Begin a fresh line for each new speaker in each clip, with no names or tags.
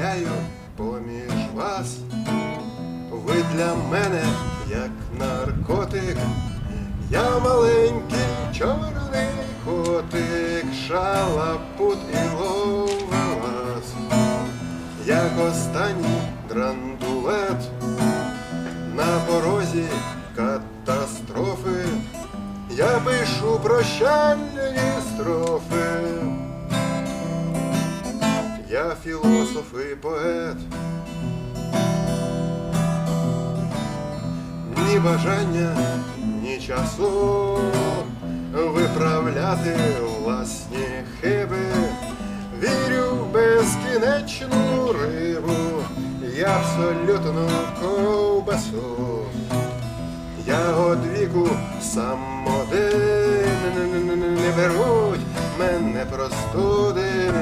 гуляю поміж вас. Ви для мене як наркотик, я маленький чорний котик, шалапут і ловелас, як останній драндулет на порозі катастрофи. Я пишу прощальні строфи. Філософ і поет. Ні бажання, ні часу виправляти власні хиби. Вірю в безкінечну рибу, я абсолютну ковбасу. Я од віку сам один не беруть мене простуди,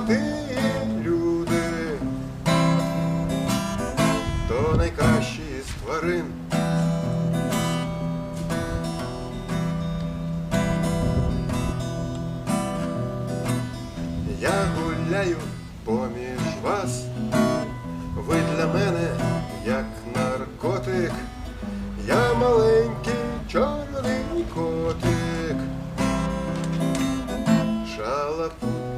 горобці, люди, то найкращі з тварин. Я гуляю поміж вас, ви для мене як наркотик, я маленький чорний котик, шалапут